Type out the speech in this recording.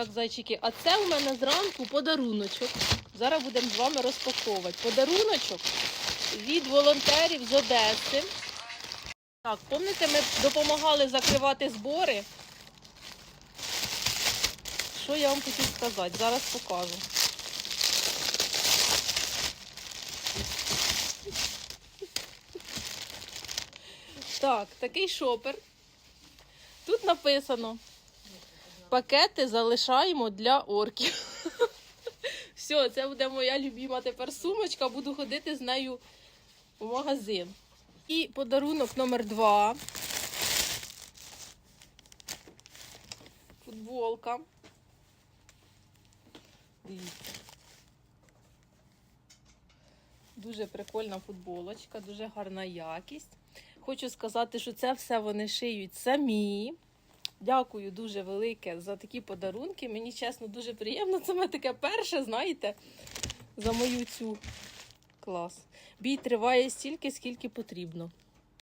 Так, зайчики, а це у мене зранку подаруночок. Зараз будемо з вами розпаковувати. Подаруночок від волонтерів з Одеси. Так, пам'ятаєте, ми допомагали закривати збори. Що я вам хотів сказати? Зараз покажу. Так, такий шопер. Тут написано: пакети залишаємо для орків. Все, це буде моя любима тепер сумочка. Буду ходити з нею в магазин. І подарунок номер два. Футболка. Дуже прикольна футболочка, дуже гарна якість. Хочу сказати, що це все вони шиють самі. Дякую дуже велике за такі подарунки. Мені чесно дуже приємно. Це мене таке перше, знаєте, за мою цю клас. Бій триває стільки, скільки потрібно.